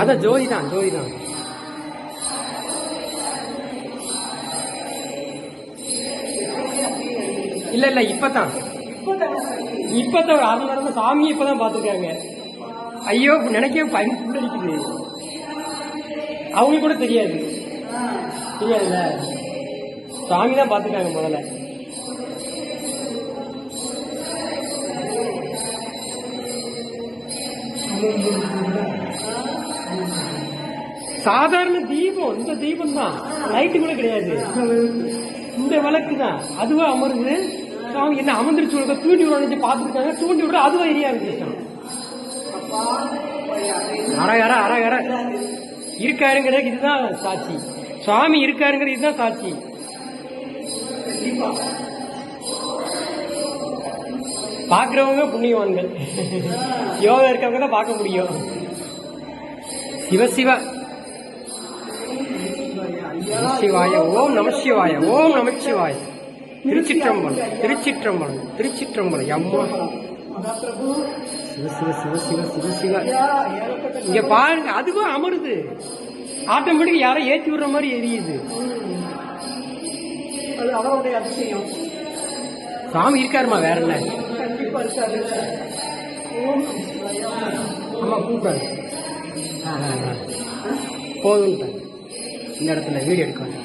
அதான் ஜோதி தான் ஜோதி தான் இல்ல இல்ல இப்பதான். இப்பதான் ஒரு அரை நேரம் சாமியை இப்பதான் பாத்துருக்காங்க ஐயோ நினைக்கவே பயன் புள்ளடிக்குது அவங்களுக்கு கூட தெரியாது. தெரியாதுல்ல? சாமி தான் பாத்துருக்காங்க முதல்ல. சாதாரண தீபம் இந்த தீபம் தான் லைட்டு கூட கிடையாது. இந்த விளக்கு தான் அதுவா அமருது. சாமி என்ன அமர்ந்துருச்சு விடுங்க தூண்டி விட பார்த்துருக்காங்க. தூண்டி விட அதுவா எரிய அரை அரகர அரகர இருக்காருங்கிறது இதுதான் சாட்சி. சுவாமி இருக்காருங்கிறது இதுதான் சாட்சி. பார்க்குறவங்க புண்ணியவான்கள். யோகா இருக்கவங்க தான் பார்க்க முடியும். சிவசிவ சிவாய ஓம் நமசிவாய ஓம் நமச்சிவாய திருச்சிற்றம்பலம் திருச்சிற்றம்பலம் திருச்சிற்றம்பலம். அம்மா. சிவ சிவ சிவ சிவ சிவ சிவ. இங்க பாருங்க அதுவும் அமருது. ஆட்டோமேட்டிக் யாரோ ஏற்றி விடுற மாதிரி எரியுது. சாமி இருக்காருமா வேற என்ன? கண்டிப்பா இருக்காது போதும் இந்த இடத்துல வீடியோ எடுக்கணும்